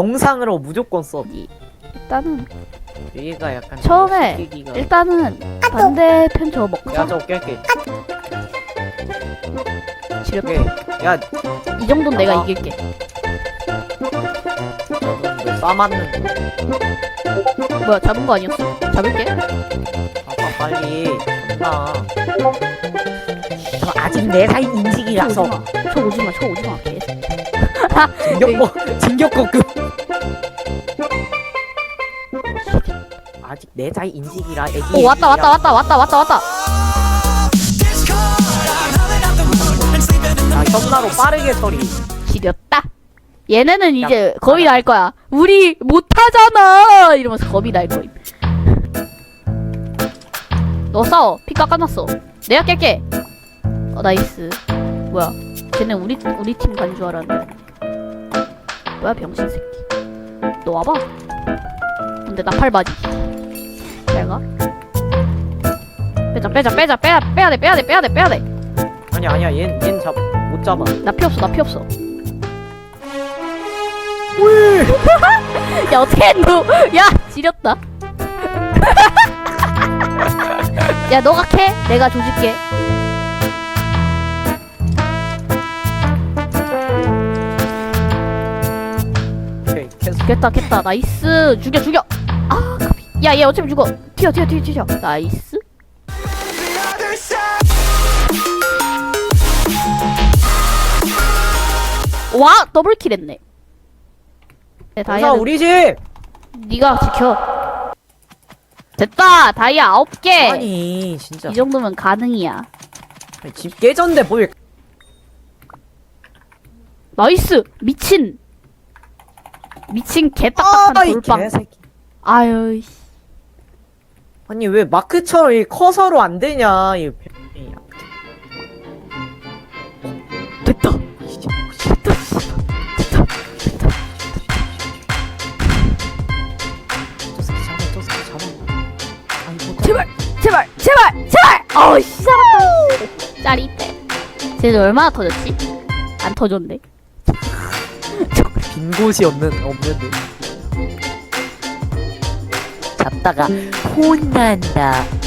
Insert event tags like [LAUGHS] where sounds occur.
영상으로 무조건 써. 일단은 얘가 약간 처음에 시키기가- 일단은 반대편 저거 먹자. 야 저거 깰게. 지렸다. 오케이. 야 이 정도는 내가 아. 이길게. 너 싸맞는 거. 뭐야 잡은 거 아니었어? 잡을게. 아빠 빨리. 혼나. 저 아직 내 사이 저 인식이라서 오지마. 저 오지마. 저 오지마. 개. 진격거 진격거급. 아직 내 사이 인식이라 애기. 오 왔다 왔다 왔다 왔다 왔다 왔다. 아 현나로 빠르게 처리. 지렸다. 얘네는 이제 겁이 날 거야. 우리 못하잖아. 이러면서 겁이 날 거임. 너 싸워. 피 깎아놨어. 내가 깰게. 어 나이스. 뭐야? 쟤네 우리 우리 팀 간 줄 알았는데. 뭐야 병신 새끼. 너 와봐. 근데 나팔바지. 내가. 빼자 빼자 빼자 빼야 빼야 돼 빼야 돼 빼야 돼 빼야 돼. 아니 아니야 얜얜 잡못 잡아. 나 피 없어 나 피 없어. [LAUGHS] 야 어떻게 너? 야 지렸다. [LAUGHS] 야 너가 캐, 내가 조질게. 오케이 계속. 깼다 깼다 나이스 죽여 죽여. 아 까비. 야얘 어차피 죽어. 튀어 튀어 튀어 튀어. 나이스. 와 더블킬 했네. 네, 다이아 다이아 우리 집. 네가 지켜. 됐다 다이아 아홉 개. 아니 진짜 이 정도면 가능이야. 아니, 집 깨졌는데 뭘? 나이스 미친 미친 개딱딱한 아이 돌빵. 개새끼. 아유 씨. 아니 왜 마크처럼 이 커서로 안 되냐 이. 됐다. 됐다. 됐다. 저 새끼 잡아 저 새끼 잡아. 아이고 제발 제발 제발 제발. 어씨 살았다. 짜릿해. 쟤는 얼마나 터졌지? 안 터졌네. 빈 곳이 없는 없는데. 잡다가 혼난다.